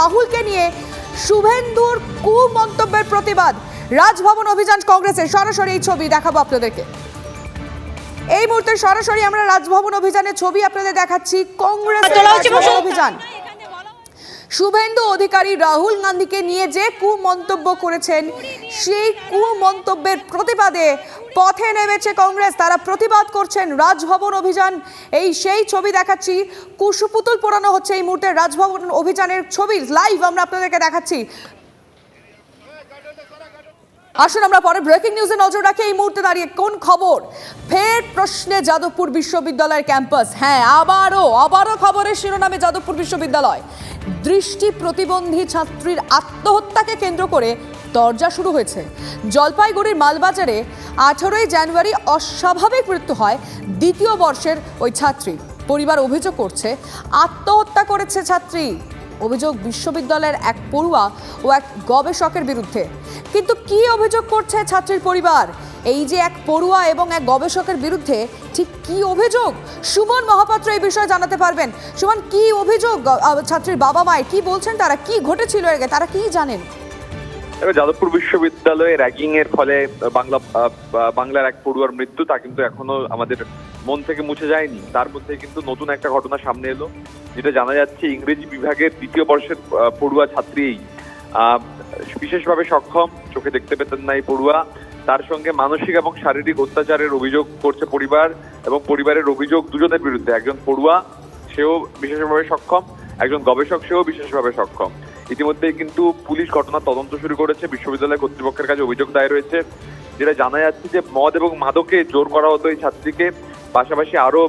রাহুলকে নিয়ে শুভেন্দুর কু মন্তব্যের প্রতিবাদ। রাজভবন অভিযান কংগ্রেসের সরাসরি এই ছবি দেখাবো আপনাদেরকে। এই মুহূর্তে সরাসরি আমরা রাজভবন অভিযানের ছবি আপনাদের দেখাচ্ছি। কংগ্রেস অভিযান। শুভেন্দু অধিকারী রাহুল গান্ধীকে নিয়ে যে কু মন্তব্য করেছেন, সেই কু মন্তব্যের প্রতিবাদে পথে নেমেছে কংগ্রেস। তারা প্রতিবাদ করছেন রাজভবন অভিযান। এই সেই ছবি দেখাচ্ছি। কুশপুতুল পোড়ানো হচ্ছে এই মুহূর্তে রাজভবন অভিযানের ছবি। লাইভ আমরা আপনাদেরকে দেখাচ্ছি। আসুন আমরা পরে ব্রেকিং নিউজে নজর রাখি। এই মুহূর্তে দাঁড়িয়ে কোন খবর? ফের প্রশ্নে যাদবপুর বিশ্ববিদ্যালয়ের ক্যাম্পাস। হ্যাঁ আবারও আবারও খবরের শিরোনামে যাদবপুর বিশ্ববিদ্যালয়। দৃষ্টি প্রতিবন্ধী ছাত্রীর আত্মহত্যাকে কেন্দ্র করে দরজা শুরু হয়েছে। জলপাইগুড়ির মালবাজারে আঠারোই জানুয়ারি অস্বাভাবিক মৃত্যু হয় দ্বিতীয় বর্ষের ওই ছাত্রী। পরিবার অভিযোগ করছে, আত্মহত্যা করেছে ছাত্রী। অভিযোগ বিশ্ববিদ্যালয়ের এক পড়ুয়া ও এক গবেষকের বিরুদ্ধে। কিন্তু কি অভিযোগ করছে ছাত্রীর পরিবার? এই যে এক পড়ুয়া এবং এক গবেষকের বিরুদ্ধে ঠিক কি অভিযোগ? সুমন মহাপাত্র এই বিষয়ে জানাতে পারবেন। সুমন, কি অভিযোগ? ছাত্রীর বাবা মায়ের কি বলছেন? তারা কি ঘটেছিল আগে? তারা কি জানেন? যাদবপুর বিশ্ববিদ্যালয়ে র্যাগিং এর ফলে বাংলা বাংলার এক পড়ুয়ার মৃত্যু, তা কিন্তু এখনও আমাদের মন থেকে মুছে যায়নি। তার মধ্যে কিন্তু নতুন একটা ঘটনা সামনে এলো, যেটা জানা যাচ্ছে ইংরেজি বিভাগের দ্বিতীয় বর্ষের পড়ুয়া ছাত্রী বিশেষভাবে সক্ষম, চোখে দেখতে পেতেন না এই পড়ুয়া। তার সঙ্গে মানসিক এবং শারীরিক অত্যাচারের অভিযোগ করছে পরিবার এবং পরিবারের অভিযোগ দুজনের বিরুদ্ধে। একজন পড়ুয়া, সেও বিশেষভাবে সক্ষম। একজন গবেষক, সেও বিশেষভাবে সক্ষম। ইতিমধ্যেই কিন্তু পুলিশ ঘটনা তদন্ত শুরু করেছে। বিশ্ববিদ্যালয় কর্তৃপক্ষের কাছে অভিযোগ দায়ের রয়েছে যেটা জানা যাচ্ছে যে মদ এবং মাদকে জোর করা হতো এই ছাত্রীকে। পাশাপাশি আরও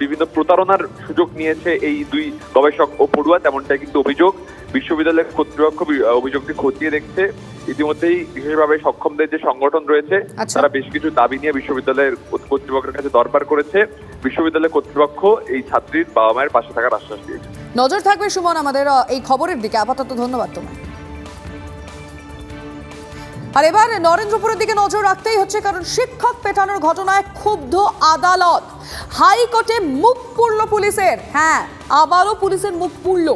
বিভিন্ন প্রতারণার সুযোগ নিয়েছে এই দুই গবেষক ও পড়ুয়া, তেমনটাই কিন্তু অভিযোগ। বিশ্ববিদ্যালয়ের কর্তৃপক্ষ অভিযোগটি খতিয়ে দেখছে। ইতিমধ্যেই বিশেষভাবে সক্ষমদের যে সংগঠন রয়েছে আচ্ছা। তারা বেশ কিছু দাবি নিয়ে বিশ্ববিদ্যালয়ের কর্তৃপক্ষের কাছে দরবার করেছে। বিশ্ববিদ্যালয় কর্তৃপক্ষ এই ছাত্রীর বাবা মায়ের পাশে থাকার আশ্বাস দিয়েছে। নজর থাকবে সুমন আমাদের এই খবরের দিকে। আপাতত ধন্যবাদ তোমায়। আর এবার নরেন্দ্রপুরের দিকে নজর রাখতেই হচ্ছে, কারণ শিক্ষক পেটানোর ঘটনায় ক্ষুব্ধ আদালত। হাইকোর্টে মুখ পুড়ল পুলিশের। হ্যাঁ আবারও পুলিশের মুখ পুড়ল।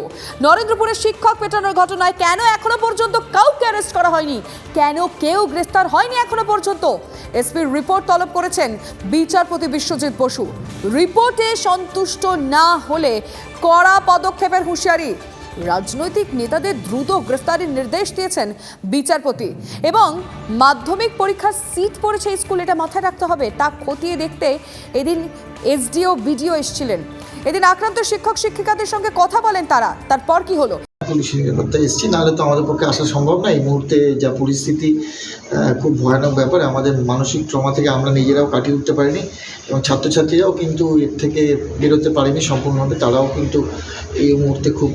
নরেন্দ্রপুরের শিক্ষক পেটানোর ঘটনায় কেন এখনও পর্যন্ত কাউকে অ্যারেস্ট করা হয়নি? কেন কেউ গ্রেফতার হয়নি এখনও পর্যন্ত? এসপির রিপোর্ট তলব করেছেন বিচারপতি বিশ্বজিৎ বসু। রিপোর্টে সন্তুষ্ট না হলে কড়া পদক্ষেপের হুঁশিয়ারি। রাজনৈতিক নেতাদের দ্রুত গ্রেফতারের নির্দেশ দিয়েছেন বিচারপতি। এবং মাধ্যমিক পরীক্ষার সিট পড়েছে স্কুল, এটা মাথায় রাখতে হবে, তা খতিয়ে দেখতে এদিন এসডিও, বিডিও এসছিলেন। এদিন আক্রান্ত শিক্ষক, শিক্ষিকাদের সঙ্গে কথা বলেন তারা, তারপর কি হলো? পুলিশের নিরাপত্তা এসেছি, নাহলে তো আমাদের পক্ষে আসা সম্ভব না। এই মুহূর্তে যা পরিস্থিতি খুব ভয়ানক ব্যাপার। আমাদের মানসিক ট্রমা থেকে আমরা নিজেরাও কাটিয়ে উঠতে পারিনি এবং ছাত্রছাত্রীরাও কিন্তু এর থেকে বেরোতে পারেনি সম্পূর্ণভাবে। তারাও কিন্তু এই মুহূর্তে খুব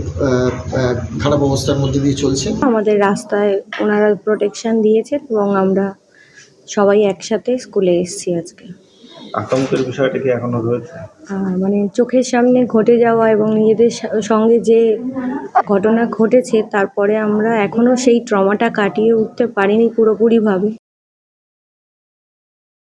খারাপ অবস্থার মধ্যে দিয়ে চলছে। আমাদের রাস্তায় ওনারা প্রোটেকশন দিয়েছেন এবং আমরা সবাই একসাথে স্কুলে এসেছি আজকে। আতঙ্কের বিষয়টা কি এখনও রয়েছে? মানে চোখের সামনে ঘটে যাওয়া এবং নিজেদের সঙ্গে যে ঘটনা ঘটেছে, তারপরে আমরা এখনও সেই ট্রমাটা কাটিয়ে উঠতে পারিনি পুরোপুরিভাবে।